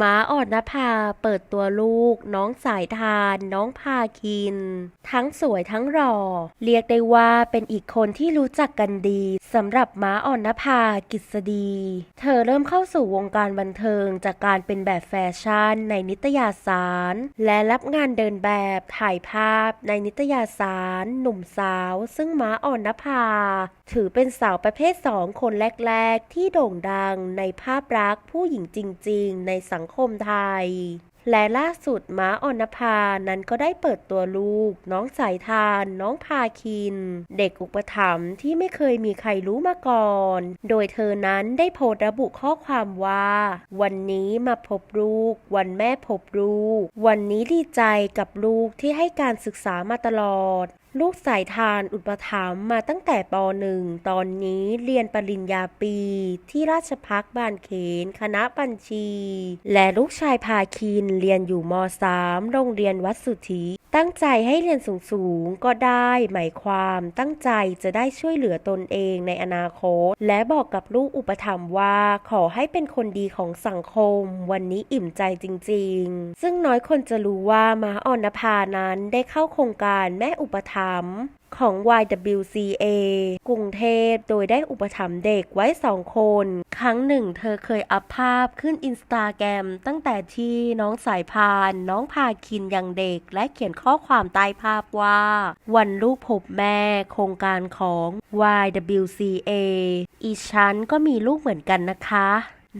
ม้าอ่อนนภาเปิดตัวลูก น้องสายทาน น้องพาคิน ทั้งสวยทั้งหล่อ เรียกได้ว่าเป็นอีกคนที่รู้จักกันดีสำหรับม้าอ่อนนภากิษฎีเธอเริ่มเข้าสู่วงการบันเทิงจากการเป็นแบบแฟชั่นในนิตยสาร และรับงานเดินแบบถ่ายภาพในนิตยสาร หนุ่มสาว ซึ่งม้าอ่อนนภา ถือเป็นสาวประเภทสองคนแรก ๆ ที่โด่งดังในภาพลักษณ์ผู้หญิงจริง ๆ ในสังคมไทย และล่าสุดม้าอ่อนนภานั้นก็ได้เปิดตัวลูก น้องสายทาน น้องพาคิน เด็กอุปถัมภ์ที่ไม่เคยมีใครรู้มาก่อน โดยเธอนั้นได้โพสต์ระบุข้อความว่า วันนี้มาพบลูก วันแม่พบลูก วันนี้ดีใจกับลูกที่ให้การศึกษามาตลอด ลูกสายทานอุปถัมภ์มาตั้งแต่ป .1 ตอนนี้เรียนปริญญาปี ที่ราชพักบานเขน คณะบัญชี และลูกชายพาคินเรียนอยู่ม .3 โรงเรียนวัดสุทธิตั้งใจให้เรียนสูงๆ ก็ได้ หมายความตั้งใจจะได้ช่วยเหลือตนเองในอนาคต และบอกกับลูกอุปถัมภ์ว่า ขอให้เป็นคนดีของสังคม วันนี้อิ่มใจจริง ๆ ซึ่งน้อยคนจะรู้ว่ามาอ่อนนภานั้นได้เข้าโครงการแม่อุปถัมภ์ของ YWCA กรุงเทพ โดยได้อุปถัมภ์เด็กไว้สองคน ครั้งหนึ่งเธอเคยอัพภาพขึ้นอินสตาแกรมตั้งแต่ที่น้องสายพาน น้องพาคินยังเด็ก และเขียนข้อความใต้ภาพว่า วันลูกพบแม่โครงการของ YWCA อีฉันก็มีลูกเหมือนกันนะคะ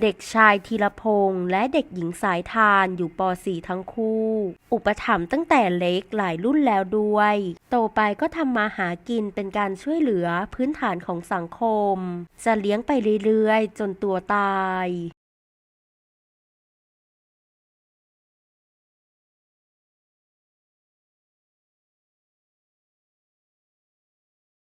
เด็กชายธีรพงษ์และเด็กหญิงสายทานอยู่ป .4 ทั้งคู่ อุปถัมภ์ตั้งแต่เล็กหลายรุ่นแล้วด้วย โตไปก็ทำมาหากินเป็นการช่วยเหลือพื้นฐานของสังคม จะเลี้ยงไปเรื่อยๆ จนตัวตาย